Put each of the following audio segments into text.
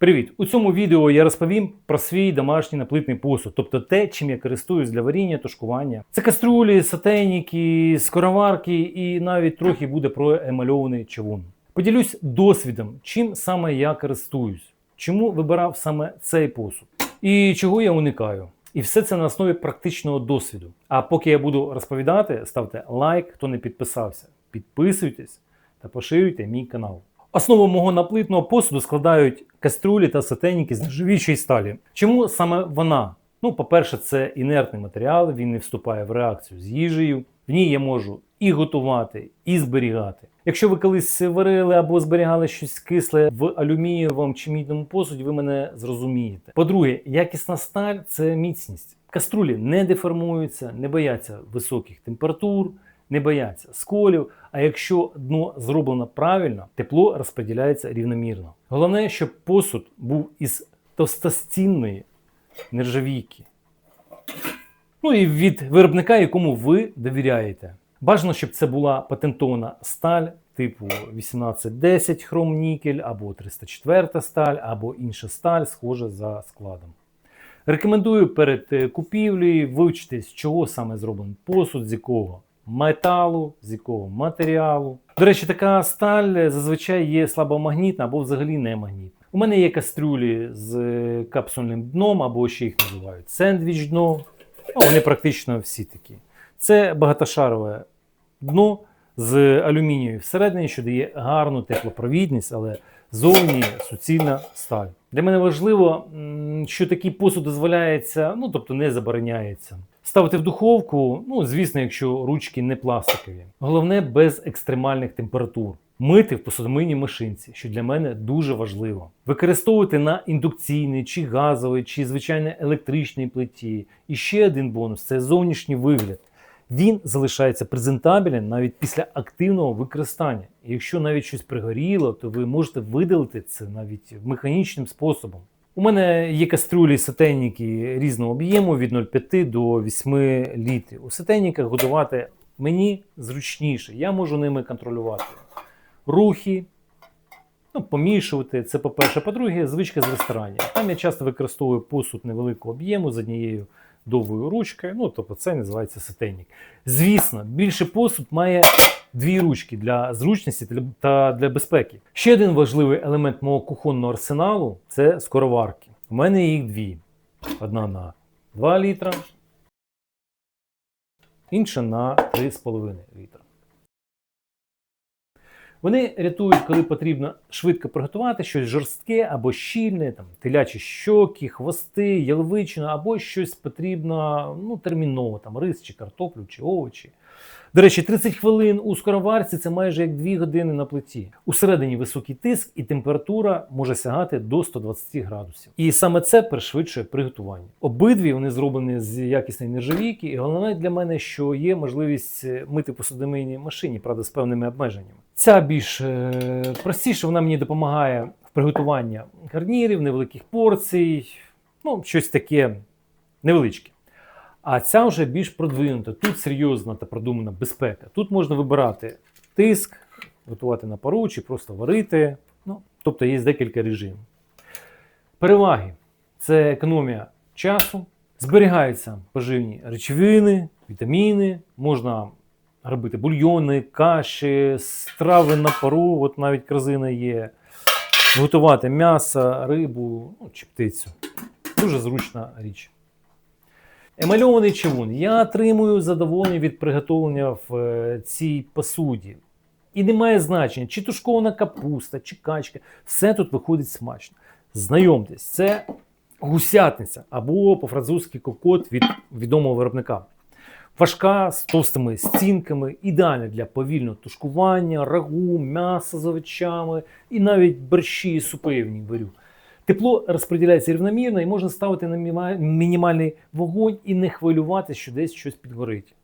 Привіт! У цьому відео я розповім про свій домашній наплитний посуд, тобто те, чим я користуюсь для варіння, тушкування. Це каструлі, сотейники, скороварки і навіть трохи буде про емальований човун. Поділюсь досвідом, чим саме я користуюсь, чому вибирав саме цей посуд і чого я уникаю. І все це на основі практичного досвіду. А поки я буду розповідати, ставте лайк, хто не підписався, підписуйтесь та поширюйте мій канал. Основу мого наплитного посуду складають каструлі та сотейники з нержавіючої сталі. Чому саме вона? Ну, по-перше, це інертний матеріал, він не вступає в реакцію з їжею. В ній я можу і готувати, і зберігати. Якщо ви колись варили або зберігали щось кисле в алюмінієвому чи мідному посуді, ви мене зрозумієте. По-друге, якісна сталь це міцність. Каструлі не деформуються, не бояться високих температур, не бояться сколів. А якщо дно зроблено правильно, тепло розподіляється рівномірно. Головне, щоб посуд був із товстостінної нержавійки. Ну і від виробника, якому ви довіряєте. Бажано, щоб це була патентована сталь типу 1810 хром нікель, або 304 сталь, або інша сталь, схожа за складом. Рекомендую перед е, купівлею вивчити, з чого саме зроблений посуд, з якого металу, з якого матеріалу. До речі, така сталь зазвичай є слабомагнітна або взагалі не магнітна. У мене є кастрюлі з е, капсульним дном, або ще їх називають сендвіч дно. Ну, вони практично всі такі. Це багатошарове дно з алюмінію всередині, що дає гарну теплопровідність, але зовні суцільна сталь. Для мене важливо, що такий посуд дозволяється, ну тобто не забороняється. Ставити в духовку, ну звісно, якщо ручки не пластикові. Головне без екстремальних температур. Мити в посудомийній машинці, що для мене дуже важливо. Використовувати на індукційній, чи газовій, чи звичайно електричній плиті. І ще один бонус це зовнішній вигляд. Він залишається презентабельним навіть після активного використання. І якщо навіть щось пригоріло, то ви можете видалити це навіть механічним способом. У мене є кастрюлі сотейники різного об'єму від 0,5 до 8 літрів. У сотейниках годувати мені зручніше. Я можу ними контролювати рухи, ну, помішувати. Це по-перше. По-друге, звичка з ресторанів. Там я часто використовую посуд невеликого об'єму з однією довгою ручкою. Ну, тобто це називається сотейник. Звісно, більше посуд має дві ручки для зручності та для безпеки. Ще один важливий елемент мого кухонного арсеналу це скороварки. У мене їх дві. Одна на 2 літра, інша на 3,5 літра. Вони рятують, коли потрібно швидко приготувати щось жорстке або щільне, там телячі щоки, хвости, яловичина, або щось потрібно ну, терміново, там рис чи картоплю, чи овочі. До речі, 30 хвилин у скороварці це майже як 2 години на плиті. Усередині високий тиск і температура може сягати до 120 градусів. І саме це пришвидшує приготування. Обидві вони зроблені з якісної нержавійки, і головне для мене, що є можливість е, мити посудомийній машині, правда, з певними обмеженнями. Ця більш е, простіше, вона мені допомагає в приготуванні гарнірів, невеликих порцій, ну, щось таке невеличке. А ця вже більш продвинута. Тут серйозна та продумана безпека. Тут можна вибирати тиск, готувати на пару чи просто варити. Ну, тобто є декілька режимів. Переваги це економія часу, зберігаються поживні речовини, вітаміни, можна робити бульйони, каші, страви на пару, от навіть корзина є, готувати м'ясо, рибу ну, чи птицю. Дуже зручна річ. Емальований човун. Я отримую задоволення від приготовлення в е, цій посуді. І немає значення, чи тушкована капуста, чи качка. Все тут виходить смачно. Знайомтесь, це гусятниця або по-французьки кокот від відомого виробника. Важка з товстими стінками, ідеальна для повільного тушкування, рагу, м'яса з овочами і навіть борщі і супи в ній варю. Тепло розподіляється рівномірно і можна ставити на мінімальний вогонь і не хвилюватися, що десь щось підгорить.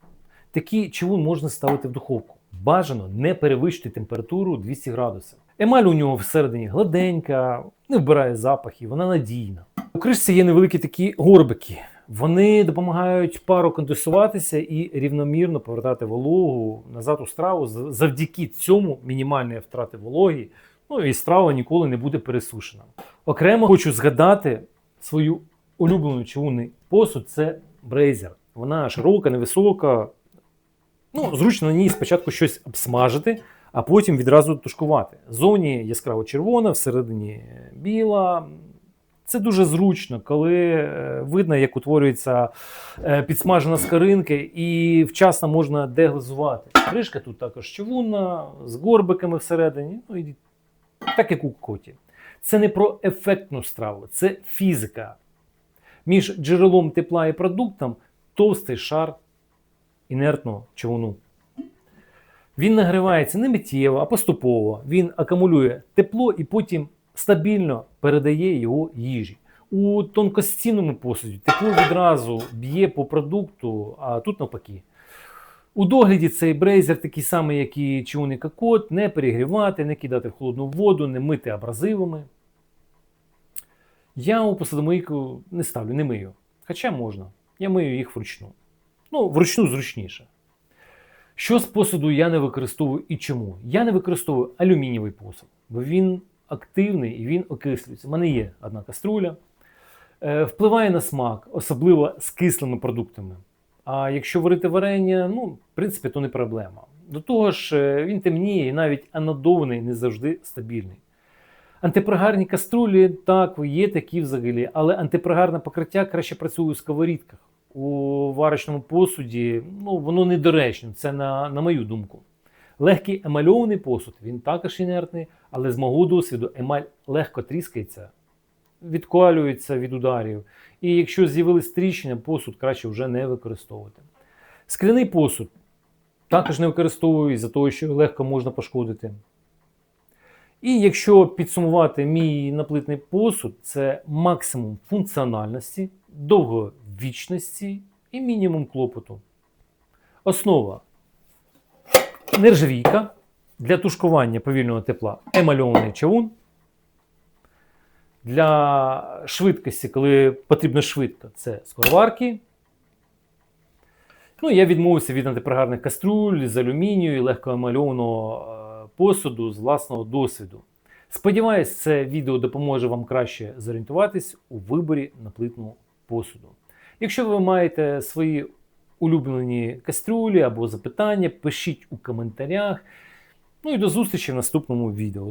Такий човун можна ставити в духовку. Бажано не перевищити температуру 200 градусів. Емаль у нього всередині гладенька, не вбирає запахи, вона надійна. У кришці є невеликі такі горбики. Вони допомагають пару конденсуватися і рівномірно повертати вологу назад у страву. Завдяки цьому мінімальної втрати вологи Ну і страва ніколи не буде пересушена. Окремо хочу згадати свою улюблену чавунний посуд це брейзер. Вона широка, невисока. Ну, зручно на ній спочатку щось обсмажити, а потім відразу тушкувати. Зовні яскраво червона, всередині біла. Це дуже зручно, коли е, видно, як утворюється е, підсмажена скаринка, і вчасно можна деглазувати. Кришка тут також чавунна, з горбиками всередині, ну так як у коті. Це не про ефектну страву, це фізика. Між джерелом тепла і продуктом товстий шар інертного човуну. Він нагрівається не миттєво, а поступово. Він акумулює тепло і потім стабільно передає його їжі. У тонкостінному посуді тепло відразу б'є по продукту, а тут навпаки. У догляді цей брейзер такий самий, як і чугунний кокот, не перегрівати, не кидати в холодну воду, не мити абразивами. Я у посудомийку не ставлю, не мию. Хоча можна. Я мию їх вручну. Ну, вручну зручніше. Що з посуду я не використовую і чому? Я не використовую алюмінієвий посуд, бо він активний і він окислюється. У мене є одна каструля. Е, впливає на смак, особливо з кислими продуктами. А якщо варити варення, ну, в принципі, то не проблема. До того ж, е, він темніє і навіть анодований не завжди стабільний. Антипригарні каструлі, так, є такі взагалі, але антипригарне покриття краще працює у сковорідках. У варочному посуді ну, воно недоречно, це на, на мою думку. Легкий емальований посуд, він також інертний, але з мого досвіду емаль легко тріскається, відколюється від ударів. І якщо з'явились тріщини, посуд краще вже не використовувати. Скляний посуд також не використовую із-за того, що легко можна пошкодити. І якщо підсумувати мій наплитний посуд, це максимум функціональності, довговічності і мінімум клопоту. Основа нержавійка для тушкування повільного тепла емальований чавун. Для швидкості, коли потрібно швидко, це скороварки. Ну, я відмовився від антипригарних каструль з алюмінію і легкоемальованого е, посуду з власного досвіду. Сподіваюсь, це відео допоможе вам краще зорієнтуватись у виборі наплитного посуду. Якщо ви маєте свої улюблені кастрюлі або запитання, пишіть у коментарях. Ну і до зустрічі в наступному відео.